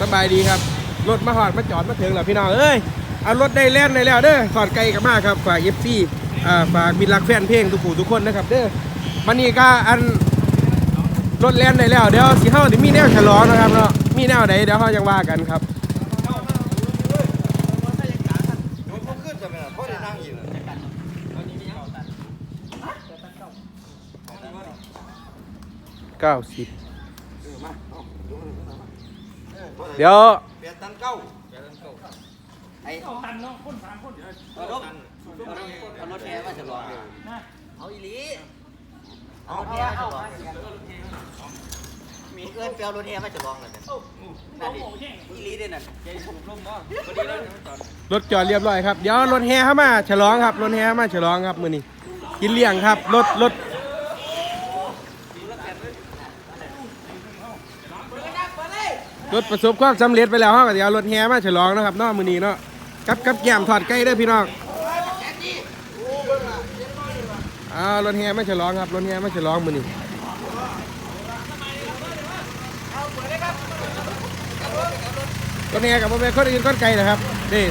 สบายดีครับ รถมาหอดมาจอดมาถึงแล้วพี่น้องเอ้ย เอารถได้แล่นได้แล้วเด้อขอดไกลกับมากครับฝากเอฟซีอ่าฝากมิตรรักแฟนเพลงทุกผู้ทุกคนนะครับเด้อมันนี่ก็อันรถแล่นได้แล้วเดี๋ยวสิเฮาสิมีแนวฉลองนะครับเนาะ มีแนวไหนเดี๋ยวเฮาจังว่ากันครับ เก้าสิบ เดี๋ยวเปลี่ยนตันเก้าไอ้เอาตันเนาะคนสามคนเอารถเอารถแห่มาฉลองเอาอีหลีเอารถแห่เอามีเอิ้นไปเอารถแห่มาฉลองเลยนั่นดิอีหลีเด้นั่นรถจอดเรียบร้อยครับ เดี๋ยวรถแห่เข้ามาฉลองครับ รถแห่เข้ามาฉลองครับมื้อนี้กินเลี้ยงครับ รถรถ รถประสบความสำเร็จไปแล้วฮาก็สิเอารถแห่มาฉลองนะครับเนาะมือนี้เนาะกับกับแก้มทอดไก่เด้อพี่น้องเอารถแห่มาฉลองครับรถแห่มาฉลองมือนี้ก็เนี่กับพ่อแม่คนอื่นคนไกลนะครับนี่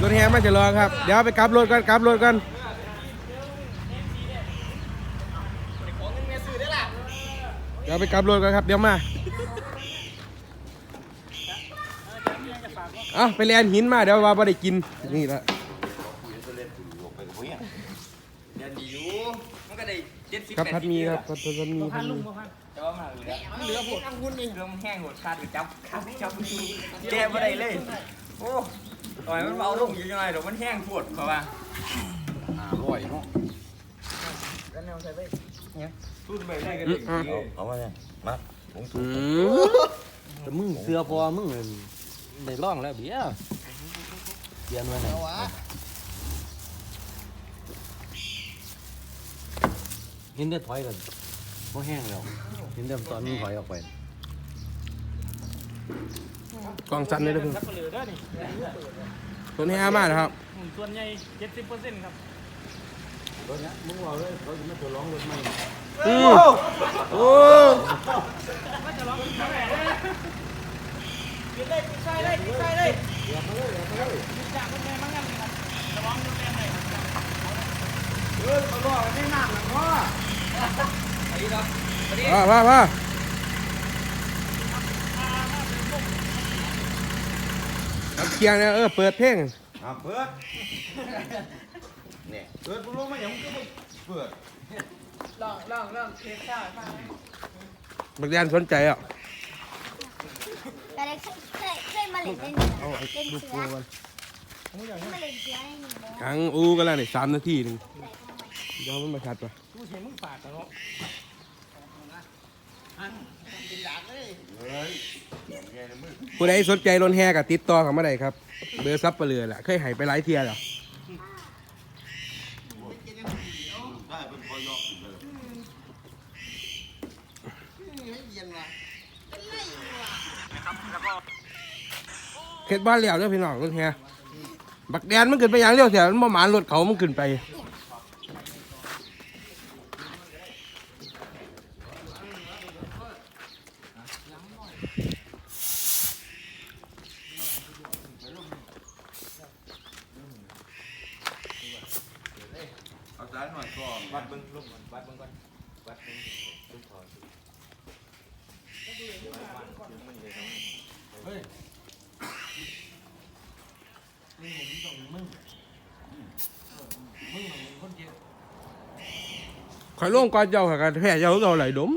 รถแห่มาจะรอครับ เดี๋ยวไปกลับรถกันกลับรถกัน ดี๋ยวไปกลับรถกันครับ เดี๋ยวมาเอาไปเรียนหินมาเดี๋ยวว่าไ่ได้กินนี่ละเดี๋ยวดีอยู่มันก็ได้เจ็ดสิบครับพัดมีครับพัดพัดมีพัดมีแต่ว่ามันเหลือมันเหลือผมทั้งคุณนี่เรื่องมันแห้งหมดขาดไปจับขาดไปจับแก้ไม่ได้เลยโอ้ต่อยมันเบาลงอยู่ยังไงเดี๋ยวมันแห้งปวดเขาว่าร้อยเนาะ พูดไปได้กันอืดิมอะเอามาเนี่ยมาผมอืมแต่มึงเสือพอมึงได้ร่องแล้วเบี้ยเปลี่ยนไว้ไหนเห็นได้ถอยกันเพราะแห้งแล้วเห็นได้ตอนมึงถอยออกไปกล่องสั่นเลยนะเพิ่งสับเปลือเด้อนี่รถแห่มานะครับส่วนใหญ่เจ็ดสิบเปอร์เซ็นต์ครับ องรถไม่อืมโอ้กินเลยกินใส่เลยกินใส่เลยจากคนแม่มั่งงั้นครับระวังรถแม่ไหนเออเขาบอกไม่หนักหรอกพ่อว่าว่าว่าครับเคียงเนี่ยเออเปิดเพลง อะเปิด เนี่ยเปิดปุ๊บลงมาอย่างก็เปิดลองลองลองเทสซ่าฟังบักแดนสนใจอะแต่ได้เคยเคยเคยมาเล่นเล่นเสือเล่นเสือมาเล่นเสือให้หนูแล้วครั้งอูก็แล้วนี่สามนาทีหนึงเดี๋ยวมันมาชัดปะกูเห็นมึงปากกันเนาะผู้ใดสนใจรถแห่กับติดต่อเข้ามาได้ครับ เบอร์ซับเปลือแหละเคยใหายไปหลายเทียแล้ว ได้เป็นพอยอกเลย เขตบ้านเลี้ยวเด้อพี่น้องรถแห่บักแดนมันขึ้นไปอย่างเลี้ยวเสียมันบ่หมานรถเขามันขึ้นไปเอาจานหน่อยก่อนวัดเบิ้งลงวัดเบิ้งก่อนข่อ ยลงก่อนเจ้าค่ะกันแพ้เจ้าเราไหลดม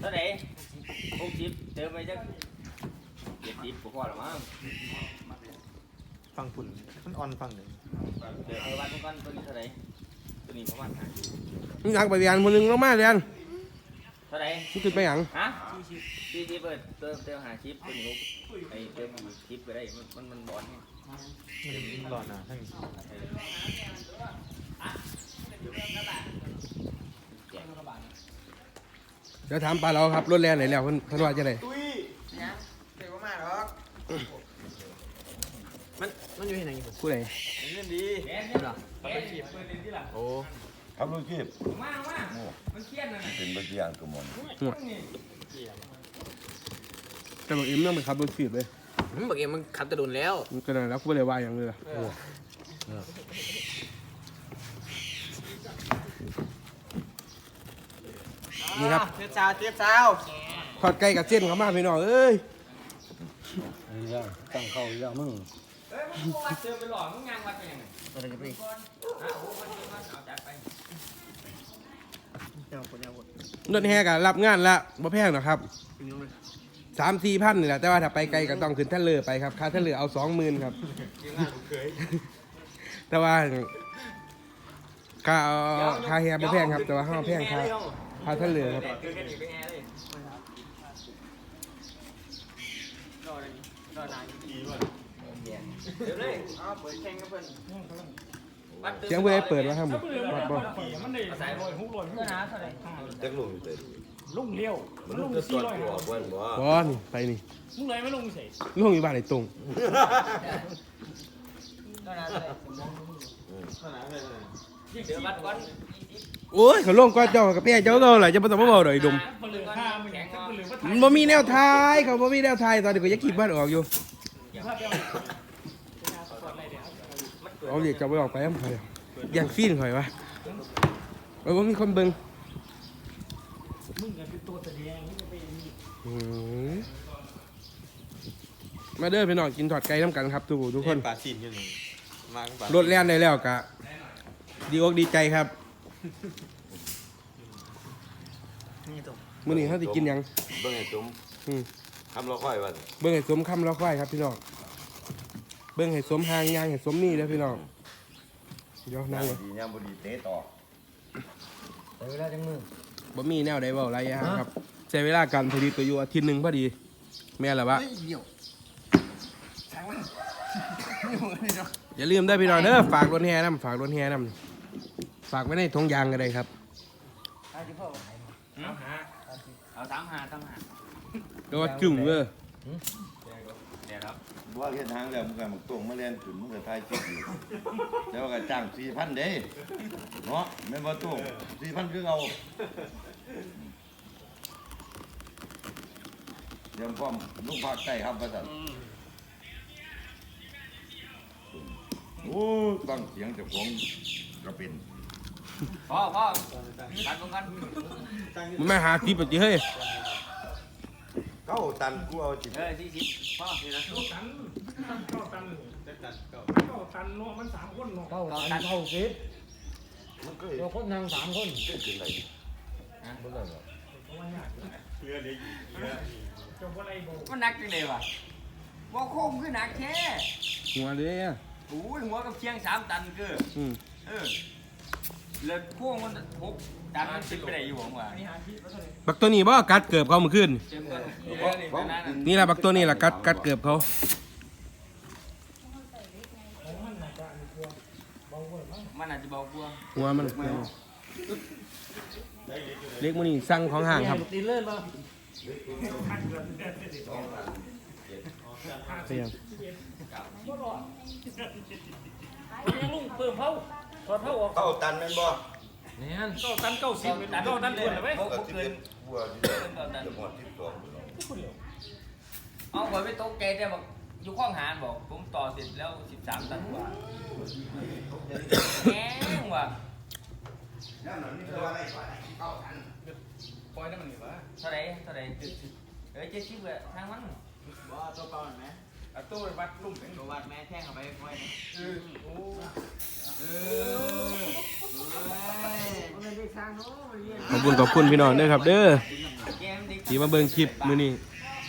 เท่าไหร่หกสิบเติมไปจักเจ็ดสิบพอหรือมั้งฟังฝุ่นมันออนฟังหนึ่งเดี๋ยวเอาวัดก่อนตัวนี้เท่าไหร่ ตัวนี้ประมาณห้าสิบนี่นักไปเรียนคนหนึงลงมาเรียนเท่าไหร่มันขึ้นไปหยังฮะสี่สิบเปิดเติมเติมหาชิปตัวนี้ไอ้เติมชิปไปได้มันมันมันบอลไงมันรอนะทั้งเดี๋ยวถามปลาเราครับรถแล่นไหนแล้วเพิ่นเพิ่นว่าจะไดมัน มันอยู่ที่ไหนผู้ใดเงินนดีแอนนี่เหรอเปิดชีพเปิดเล่นที่หลังโอ้ครับลูกชีพมามามันเครียดนะน่ะเป็นบางอย่างตัวมันแต่บอกเอ็มต้องไปขับรถขีดเลยมึงบอกเองมึงขับตะดุนแล้วมันก็ได้แล้วกูไม่ได้ว่าอย่างเลยล่ะนี่ครับเทียบเช้าเทียบเช้าทอดไก่กับเส้นเขามาพี่น้องเอ้ยอันนี้แล้วตั้งเข้าอีกแล้วมึงเฮ้ยมึงวัด เจอไปหลอกมึงยังวัดไปยังไงอะไรกันไปอะโอ้มันเจอมันเอาจัดไปรถแห่กับรับงานละบ่แพงหรอกครับสามสี่พันนี่แหละแต่ว่าถ้าไปไกลก็ต้องขึ้นท่าเรือไปครับค่าท่าเรือเอาสองหมื่นครับแต่ว่าค่าเอาค่าแฮบ่แพงครับ แต่ว่าห้าแพงค่าค่าท่าเรือครับคือแค่นี้เป็นไงเลยรอเลยรอนานดีว่ะ เดี๋ยวเลยเอาเปิดแข่งกับเพิ่นเสียงเพื่อให้เปิดว่าครับผมวัดบ่มันได้สายลอยหุกลอยเพื่อนนะเท่าไหร่จักลูกอยู่เลยลุงเลี้ยวมันลุงจะสี่ตอนร้อยตัวออกวันบ่บ่นี่ไปนี่ลุงเลยไม่ลุงเฉยล่วงอยู่บ้านไอ้ตรงเท่านั้นเลยเดี๋ยววัดก่อนโอ้ยเขาล่วงก้อนเจ้ากับเปี้ยเจ้าก็หลายจะบ่ต้องมาเว้าดอกไอ้ดมเปลือกข้ามึงอย่างเปลือกว่ามันบ่มีแนวทายเขาบ่มีแนวทายตอนนี้ก็ยังคิดบ้านออกอยู่ภาพ เดียวเอาเรียกกลับไปออกไปอำเภออย่างฟีนข่อยวะเออบ่มีคนเบิ่งมึงกันเป็นตัวแสดงมึงเป็นอืมมาเด้อพี่น้องกินทอดไก่น้ำกันครับทุกทุกคนปลาซีนอยู่นี่มากับปลารถแล่นได้แล้วกะดีอกดีใจครับมื้อนี้เขาสิกินหยังเบิ่งไอ้ตุ้มอืมทำเราค่อยวันเบิ่งให้สมคำเราค่อยครับพี่น้อง เบิ่งให้สมหางยางให้สมนี่เด้อพี่น้องเดี๋ยวนั่งเลยดียามบ่ดีเตะต่อแต่เวลาจังมือบ่มีแนวใดเว้าหลายอย่างครับใช้เวลาการผลิตตัวอยู่อาทิตย์หนึงพอดี แม่นล่ะวะอย่าลืมเด้อพี่น้องเด้อฝากรถแห่นํฝากรถแห่นํฝากไว้ในถุงยางก็ได้ครับเอาหาเอาตามหาตามหา ก็ว่าจึ้งเด้อเดี๋ย วครับบ่ว่าเฮ็ดทางแล้วมึงก็มึงตรงมาเรียนขึ้นมึงก็ทายคลิปอยู่แล้วก็จ้าง4,000เด้เนาะแม่นบ่ตุ้ม4,000คือเอาเดี๋ยวพ่อมลุงภาคใต้ครับว่าซั่นโอ้ฟังเสียงเจ้าของก็เป็นพ่อพ่อตัดตรงกันมันมาหาทิปติเฮ้ย เก้าตันกูเอาจิเออสี่สิบพ่อนี่นะตันเก้าตันเก้าตันเนาะมันสามคนเนาะเข้าตันเข้าฟิตมันก็เราคนนั่งสามคนเกิดขึ้นได้จงว่าอะไรบอกมันหนักจังเลยวะบ่โค้งคือหนักแค่หัวเลยอะโอ้ยหัวกับเชียงสามตันคืออืมเออแล้วโค้งมันหกตันมันติดไปได้อยู่หวังว่าบักตัวนี้บ่กัดเกือบเขาเมื่อคืน เต็มกันนี่เลยนี่นั่นน่ะนี่แหละบักตัวนี้แหละกัดกัดเกือบเขามันอาจจะเบากว่าหัวมันเล็กมันนี่สั่งของห่างครับตีเลื่อนป่ะเสียงยังลุงเติมเขาถอดเท่าออกเก้าตันแม่นบ่เนี่ยเก้าตันเก้าสิบเก้าตันควรเลยไหมเขาก็เขาสิเกิเป็นนบัวที่จะหมดที่สอง เอาข่อยไปตกใจแต่บอกอยู่ข้องหารบอก ผมต่อเสร็จแล้วสิบสามตันกว่าแหงว่ะปล่อยได้มันอยู่วะเท่าไหรเท่าไหรเจ็ดสิบเอ้ยเจ็ดสิบเลยทางมันบ่ตัวเปล่าไหมเอาตู้ไปวัดลุ่มเป็นวัดแม่แท่งเอาไปปล่อยเออโอ้เออขอบคุณขอบคุณพี่น้องเด้อครับเด้อเกมดิ ที่มาเบิ่งคลิปมื้อนี้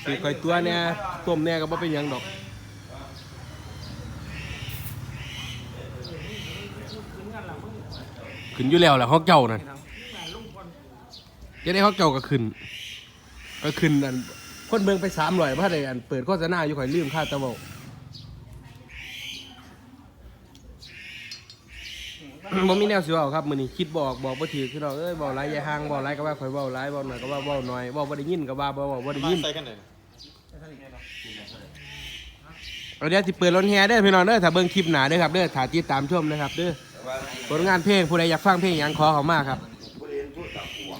สิคอยตัวเนี่ยต้มเนี่ยก็บ่เป็นหยังดอกขึ้นอยู่แล้วแหละฮอกเจ้านั่นจะได้ฮอกเจ้าก็ขึ้น ก็ขึ้นอันคนเบิ่งไป300บ่ได้อันเปิดโฆษณาอยู่ข่อยลืมค่าตะเว้า บ่มีแนวสิเว้าครับมื้อนี้คิดบอกบอกบ่ถูกคือดอกเอ้ยเว้าหลายอย่าห่างเว้าหลายก็ว่าข่อยเว้าหลายเว้าน้อยก็ว่าเว้าน้อยเว้าบ่ได้ยินก็ว่าบ่เว้าบ่ได้ยินใส่กันไหนเอาเดี๋ยวสิเปิดรถแฮเด้อพี่น้องเด้อถ้าเบิ่งคลิปหนาเด้อครับเด้อถ้าติดตามชมนะครับเด้อผลงานเพลงผู้ใดอยากฟังเพลงหยังขอเขามาครับผู้เรียนผู้ตับหัว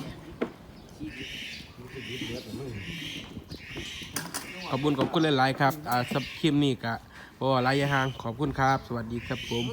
ขอบคุณขอบคุณหลายๆครับอ่าสับคลิปนี้กะเพราะว่ารห่างขอบคุณครับ สวัสดีครับผม